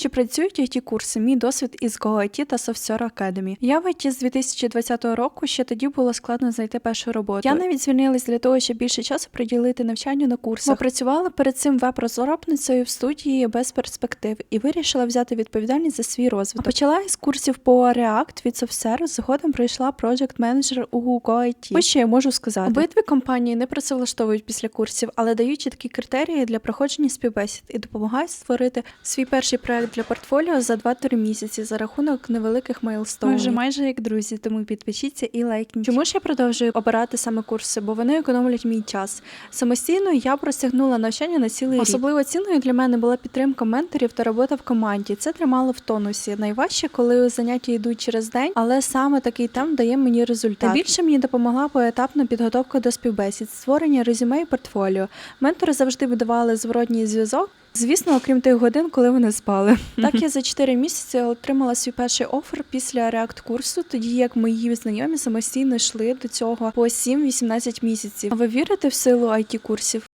Чи працюють it курси? Мій досвід із GoIT та Software Academy. Я в IT з 2020 року, ще тоді було складно знайти першу роботу. Я навіть звільнилась для того, щоб більше часу приділити навчанню на курсах. Бо працювала перед цим веб-розробницею в студії без перспектив і вирішила взяти відповідальність за свій розвиток. Почала із курсів по React від SoftServe, згодом пройшла Project Manager у GoIT. Ось що я можу сказати. Обидві компанії не працевлаштовують після курсів, але дають чіткі критерії для проходження співбесід і допомагають створити свій перший проект для портфоліо за 2-3 місяці за рахунок невеликих мейлстоунів. Ми вже майже як друзі, тому підпишіться і лайкніть. Чому ж я продовжую обирати саме курси? Бо вони економлять мій час. Самостійно я простягнула навчання на цілий рік. Особливо цінною для мене була підтримка менторів та робота в команді. Це тримало в тонусі. Найважче, коли заняття йдуть через день, але саме такий темп дає мені результат. Найбільше мені допомогла поетапна підготовка до співбесід, створення резюме і портфоліо. Ментори завжди видавали зворотній зв'язок. Звісно, окрім тих годин, коли вони спали. Так я за 4 місяці отримала свій перший офер після реакт курсу, тоді як мої знайомі самостійно йшли до цього по 7-18 місяців. А ви вірите в силу it курсів?